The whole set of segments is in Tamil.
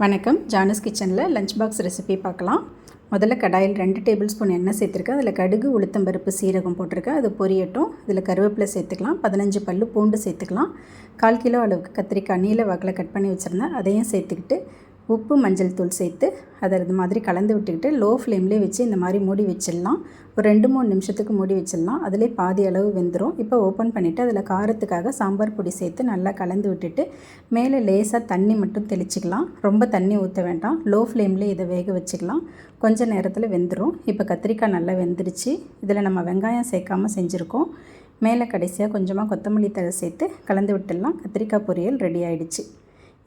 வணக்கம். ஜானஸ் கிச்சனில் லஞ்ச் பாக்ஸ் ரெசிபி பார்க்கலாம். முதல்ல கடாயில் ரெண்டு டேபிள் ஸ்பூன் எண்ணெய் சேர்த்துருக்கேன். அதில் கடுகு உளுத்தம்பருப்பு சீரகம் போட்டிருக்கேன். அது பொரியட்டும். இதில் கருவேப்பிலை சேர்த்துக்கலாம். பதினஞ்சு பல் பூண்டு சேர்த்துக்கலாம். கால் கிலோ அளவுக்கு கத்திரிக்காய் நீல வாக்கில் கட் பண்ணி வச்சுருந்தேன். அதையும் சேர்த்துக்கிட்டு உப்பு மஞ்சள் தூள் சேர்த்து அதை இது மாதிரி கலந்து விட்டுக்கிட்டு லோ ஃப்ளேம்லேயே வச்சு இந்த மாதிரி மூடி வச்சிடலாம். ஒரு ரெண்டு மூணு நிமிஷத்துக்கு மூடி வச்சிடலாம். அதிலே பாதி அளவு வெந்துடும் இப்போ ஓப்பன் பண்ணிவிட்டு அதில் காரத்துக்காக சாம்பார் பொடி சேர்த்து நல்லா கலந்து விட்டுட்டு மேலே லேசாக தண்ணி மட்டும் தெளிச்சிக்கலாம். ரொம்ப தண்ணி ஊற்ற வேண்டாம். லோ ஃப்ளேம்லேயே இதை வேக வச்சுக்கலாம். கொஞ்சம் நேரத்தில் வெந்துடும் இப்போ கத்திரிக்காய் நல்லா வெந்துருச்சு. இதில் நம்ம வெங்காயம் சேர்க்காமல் செஞ்சுருக்கோம். மேலே கடைசியாக கொஞ்சமாக கொத்தமல்லி தழை சேர்த்து கலந்து விட்டுடலாம். கத்திரிக்காய் பொரியல் ரெடி ஆகிடுச்சு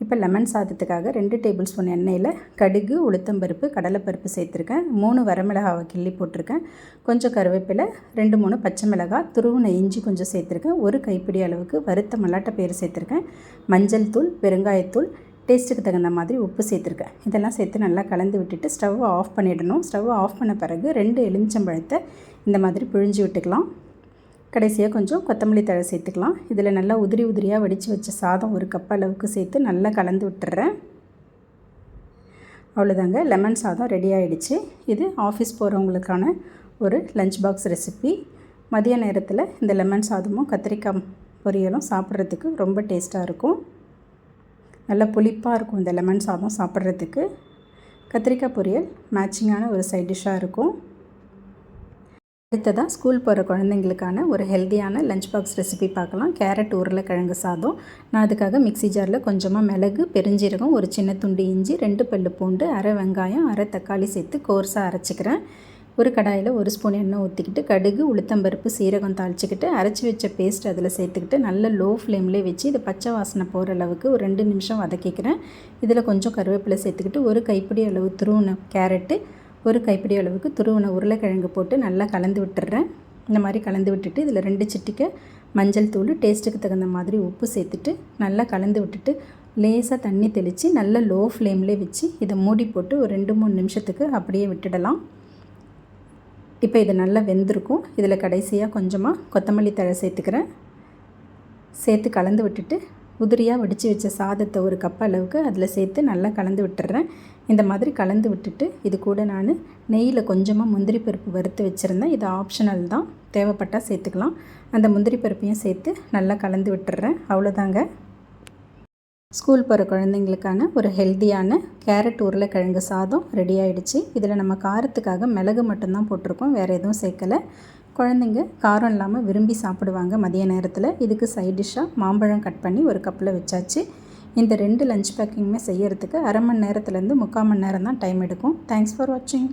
இப்போ லெமன் சாதத்துக்காக ரெண்டு டேபிள் ஸ்பூன் எண்ணெயில் கடுகு உளுத்தம்பருப்பு கடலைப்பருப்பு சேர்த்துருக்கேன். மூணு வரமிளகாவை கிள்ளி போட்டிருக்கேன். கொஞ்சம் கருவேப்பிலை ரெண்டு மூணு பச்சை மிளகாய் துருவின இஞ்சி கொஞ்சம் சேர்த்துருக்கேன். ஒரு கைப்பிடி அளவுக்கு வறுத்த மல்லாட்டை பேர் சேர்த்துருக்கேன். மஞ்சள் தூள் பெருங்காயத்தூள் டேஸ்ட்டுக்கு தகுந்த மாதிரி உப்பு சேர்த்துருக்கேன். இதெல்லாம் சேர்த்து நல்லா கலந்து விட்டுட்டு ஸ்டவ்வை ஆஃப் பண்ணிடணும். ஸ்டவ்வை ஆஃப் பண்ண பிறகு ரெண்டு எலுமிச்சம்பழத்தை இந்த மாதிரி பிழிஞ்சு விட்டுக்கலாம். கடைசியாக கொஞ்சம் கொத்தமல்லி தழை சேர்த்துக்கலாம். இதில் நல்லா உதிரி உதிரியாக வடித்து வச்ச சாதம் ஒரு கப் அளவுக்கு சேர்த்து நல்லா கலந்து விட்டுறேன். அவ்வளோதாங்க. லெமன் சாதம் ரெடி ஆகிடுச்சு இது ஆஃபீஸ் போகிறவங்களுக்கான ஒரு லஞ்ச் பாக்ஸ் ரெசிபி மதிய நேரத்தில் இந்த லெமன் சாதமும் கத்திரிக்காய் பொரியலும் சாப்பிட்றதுக்கு ரொம்ப டேஸ்ட்டாக இருக்கும். நல்லா புளிப்பாக இருக்கும் இந்த லெமன் சாதம் சாப்பிட்றதுக்கு. கத்திரிக்காய் பொரியல் மேட்சிங்கான ஒரு சைட் டிஷ்ஷாக இருக்கும். அடுத்ததாக ஸ்கூல் போகிற குழந்தைங்களுக்கான ஒரு ஹெல்த்தியான லஞ்ச் பாக்ஸ் ரெசிபி பார்க்கலாம். கேரட் உருளைக்கிழங்கு சாதம். நான் அதுக்காக மிக்சி ஜாரில் கொஞ்சமாக மிளகு பெருஞ்சீரகம் ஒரு சின்ன துண்டு இஞ்சி ரெண்டு பல்லு பூண்டு அரை வெங்காயம் அரை தக்காளி சேர்த்து கோர்ஸாக அரைச்சிக்கிறேன். ஒரு கடாயில் ஒரு ஸ்பூன் எண்ணெய் ஊற்றிக்கிட்டு கடுகு உளுத்தம்பருப்பு சீரகம் தாளிச்சிக்கிட்டு அரைச்சி வச்ச பேஸ்ட் அதில் சேர்த்துக்கிட்டு நல்ல லோ ஃப்ளேம்லேயே வச்சு இதை பச்சை வாசனை போகிற அளவுக்கு ஒரு ரெண்டு நிமிஷம் வதக்கிக்கிறேன். இதில் கொஞ்சம் கருவேப்பிலை சேர்த்துக்கிட்டு ஒரு கைப்பிடி அளவு துருவின கேரட்டு ஒரு கைப்பிடி அளவுக்கு துருவன உருளைக்கிழங்கு போட்டு நல்லா கலந்து விட்டுறேன் இந்த மாதிரி கலந்து விட்டுட்டு இதில் ரெண்டு சிட்டிக்க மஞ்சள் தூள் டேஸ்ட்டுக்கு தகுந்த மாதிரி உப்பு சேர்த்துட்டு நல்லா கலந்து விட்டுட்டு லேசாக தண்ணி தெளித்து நல்லா லோ ஃப்ளேம்லேயே வச்சு இதை மூடி போட்டு ஒரு ரெண்டு மூணு நிமிஷத்துக்கு அப்படியே விட்டுடலாம். இப்போ இது நல்லா வெந்திருக்கும். இதில் கடைசியாக கொஞ்சமாக கொத்தமல்லி தழை சேர்த்துக்கிறேன். சேர்த்து கலந்து விட்டுட்டு உதிரியாக வடித்து வச்ச சாதத்தை ஒரு கப் அளவுக்கு அதில் சேர்த்து நல்லா கலந்து விட்டுறேன் இந்த மாதிரி கலந்து விட்டுட்டு இது கூட நான் நெய்யில் கொஞ்சமாக முந்திரி பருப்பு வறுத்து வச்சுருந்தேன் இது ஆப்ஷனல் தான். தேவைப்பட்டால் சேர்த்துக்கலாம். அந்த முந்திரி பருப்பையும் சேர்த்து நல்லா கலந்து விட்டுறேன். அவ்வளோதாங்க. ஸ்கூல் போகிற குழந்தைங்களுக்கான ஒரு ஹெல்த்தியான கேரட் உருளைக்கிழங்கு சாதம் ரெடி ஆகிடுச்சு இதில் நம்ம காரத்துக்காக மிளகு மட்டும்தான் போட்டிருக்கோம். வேறு எதுவும் சேர்க்கலை. குழந்தைங்க காரம் இல்லாமல் விரும்பி சாப்பிடுவாங்க மதிய நேரத்தில். இதுக்கு சைட் டிஷ்ஷாக மாம்பழம் கட் பண்ணி ஒரு கப்பில் வச்சாச்சு. இந்த ரெண்டு லஞ்ச் பேக்கிங்குமே செய்யறதுக்கு அரை மணி நேரத்துலேருந்து முக்கால் மணி நேரம் தான் டைம் எடுக்கும். தேங்க்ஸ் ஃபார் வாட்சிங்